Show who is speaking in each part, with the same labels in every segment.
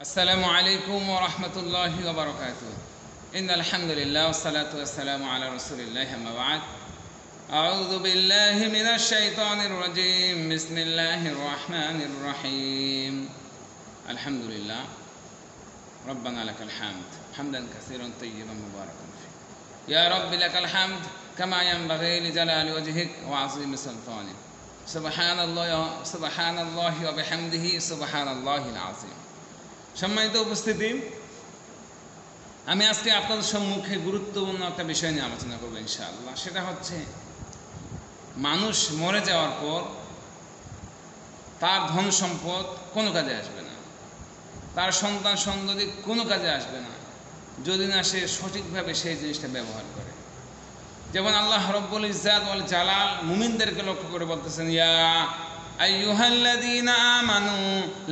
Speaker 1: السلام عليكم ورحمة الله وبركاته. إن الحمد لله والصلاة والسلام على رسول الله أما بعد. أعوذ بالله من الشيطان الرجيم. بسم الله الرحمن الرحيم. الحمد لله. ربنا لك الحمد. حمدا كثيرا طيبا مباركا فيه يا رب لك الحمد كما ينبغي لجلال وجهك وعظيم سلطانك. سبحان الله سبحان الله وبحمده سبحان الله العظيم. সম্মানিত উপস্থিতি, আমি আজকে আপনাদের সম্মুখে গুরুত্বপূর্ণ একটা বিষয় নিয়ে আলোচনা করব ইনশাআল্লাহ। সেটা হচ্ছে, মানুষ মরে যাওয়ার পর তার ধন সম্পদ কোনো কাজে আসবে না। তার সন্তান সন্ততি কোনো কাজে আসবে না, যদি না সে সঠিকভাবে সেই জিনিসটা ব্যবহার করে। যেমন আল্লাহ রব্বুল ইজাদ জালাল মুমিনদেরকে লক্ষ্য করে বলতেছেন, ইয়া আইয়ুহাল্লাযীনা আমানু,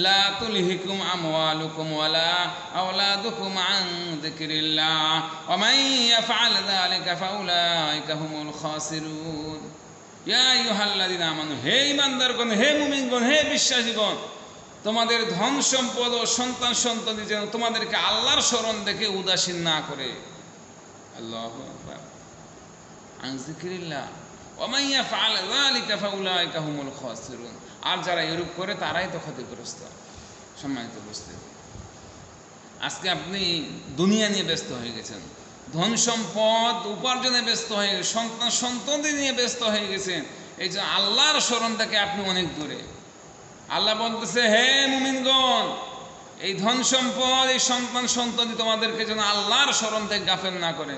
Speaker 1: লা তুলহিকুম আমওয়ালুকুম ওয়ালা আওলাদুকুম আন যিকরিল্লাহ, ওয়া মান ইয়াফআল যালিকা ফাউলাইকা হুমুল খাসিরুন। ইয়া আইয়ুহাল্লাযীনা আমানু, হে ঈমানদারগণ, হে মুমিনগণ, হে বিশ্বাসীগণ, তোমাদের ধন সম্পদ ও সন্তান সন্ততি যেন তোমাদেরকে আল্লাহর স্মরণ দেখে উদাসীন না করে। আল্লাহ আন যিকরিল্লাহ। আর যারা এরূপ করে, তারাই তো ক্ষতিগ্রস্ত। সম্মানিত উপস্থিতি। আজকে আপনি দুনিয়া নিয়ে ব্যস্ত হয়ে গেছেন। ধন সম্পদ উপার্জনে ব্যস্ত হয়ে গেছে সন্তান সন্ততি নিয়ে ব্যস্ত হয়ে গেছেন। এই যে আল্লাহর স্মরণ থেকে আপনি অনেক দূরে। আল্লাহ বলতেছে, হে মুমিনগণ, এই ধন সম্পদ, এই সন্তান সন্ততি তোমাদেরকে যেন আল্লাহর স্মরণ থেকে গাফেল না করে।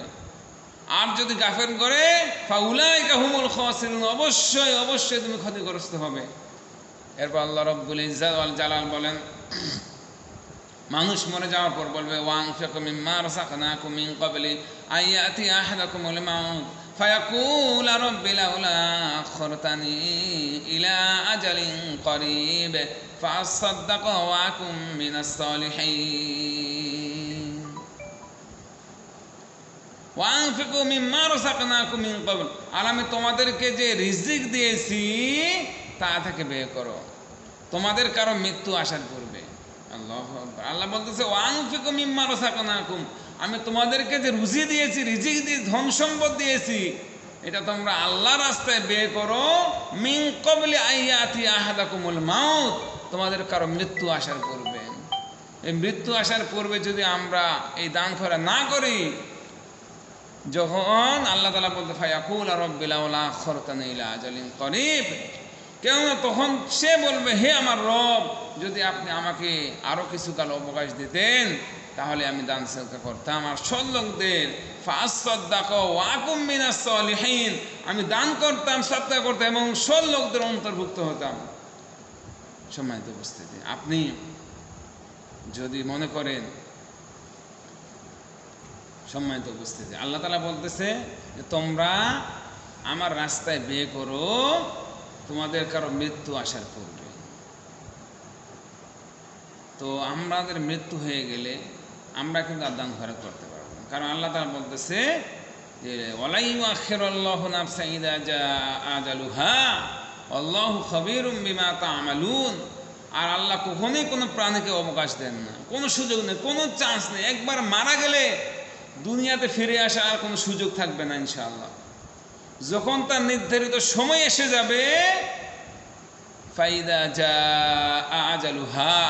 Speaker 1: আর যদি গাফেল করে ফাউলাই কাহুমুল খাসিরুন অবশ্যই অবশ্যই তুমি ক্ষতিগ্রস্ত হবে এরপর আল্লাহ রব্বুল ইজ্জাত ওয়াল জালাল বলেন মানুষ মরে যাওয়ার পর বলবে ওয়াং ফিকু মিম্মা রাযাকনাকুম মিন ক্বাবলি আইয়াতি আহাদাকুমুল মাউত فيقول رب لولا أخرتني إلى أجل قريب فأصدق وأكن من الصالحين আর আমি তোমাদেরকে যে রিজিক দিয়েছি, তা থেকে ব্যয় করো। তোমাদের কারও মৃত্যু আসার পূর্বে। আল্লাহ আল্লাহ বলতেছে, ওয়ানফিকু মিম্মা রাযাকনাকুম। আমি তোমাদেরকে যে রুজি দিয়েছি, রিজিক দিয়ে, ধন সম্পদ দিয়েছি, এটা তোমরা আল্লাহ রাস্তায় ব্যয় করো। মিন কবলি আইয়াতি আহাদাকুমুল মাউত। তোমাদের কারও মৃত্যু আসার পূর্বে। এই মৃত্যু আসার পূর্বে যদি আমরা এই দান করা না করি যখন আল্লাহ তালা বলতে ফায়াকুল রব্বিলা খরতানিলা আজালিন করিব। কেন তখন সে বলবে, হে আমার রব, যদি আপনি আমাকে আরও কিছু কাল অবকাশ দিতেন, তাহলে আমি দান সদকা করতাম। আর সৎ লোকদের ওয়াকুমিনাসলিহীন আমি দান করতাম সত্তা করতাম এবং সৎ লোকদের অন্তর্ভুক্ত হতাম। সম্মানিত উপস্থিতি, আপনি যদি মনে করেন সম্মানিত উপস্থিতি। আল্লাহ তালা বলতেছে যে, তোমরা আমার রাস্তায় বিয়ে করো, তোমাদের কারও মৃত্যু আসার পূর্বে। তো আমাদের মৃত্যু হয়ে গেলে আমরা কিন্তু আর দান খরচ করতে পারব না। কারণ আল্লাহ তালা বলতেছে যে ওলাই আখের আল্লাহ আজালুহা আল্লাহ খবির আমালুন আর আল্লাহ কখনোই কোনো প্রাণীকে অবকাশ দেন না। কোনো সুযোগ নেই, কোনো চান্স নেই। একবার মারা গেলে দুনিয়াতে ফিরে আসা আর কোনো সুযোগ থাকবে না, ইনশাআল্লাহ। যখন তার নির্ধারিত সময় এসে যাবে, ফাইদা যা আজালুহা,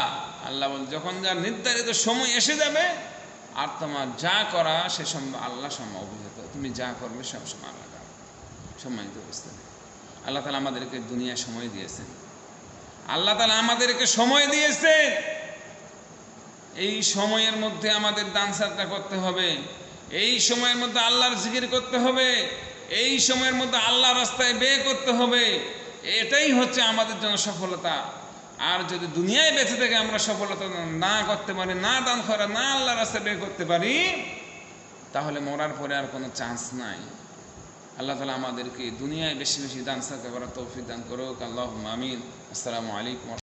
Speaker 1: আল্লাহ বল যখন যার নির্ধারিত সময় এসে যাবে, আর তোমার যা করা, সে সম্ভব আল্লাহ সম্ভব অভিহিত তুমি যা করবে, সব সময় আল্লাহ সম্মানিত অবস্থানে আল্লাহ তালা আমাদেরকে দুনিয়া সময় দিয়েছেন। আল্লাহ তালা আমাদেরকে সময় দিয়েছেন। এই সময়ের মধ্যে আমাদের দান সাদকা করতে হবে। এই সময়ের মধ্যে আল্লাহর জিকির করতে হবে। এই সময়ের মধ্যে আল্লাহ রাস্তায় ব্যয় করতে হবে। এটাই হচ্ছে আমাদের জন্য সফলতা। আর যদি দুনিয়ায় বেঁচে থেকে আমরা সফলতা না করতে পারি, না দান করা, না আল্লাহ রাস্তায় ব্যয় করতে পারি, তাহলে মরার পরে আর কোনো চান্স নাই। আল্লাহ তালা আমাদেরকে দুনিয়ায় বেশি বেশি দান সাদকা করার তৌফিক দান করুক। আল্লাহ আমিন। আসসালামু আলাইকুম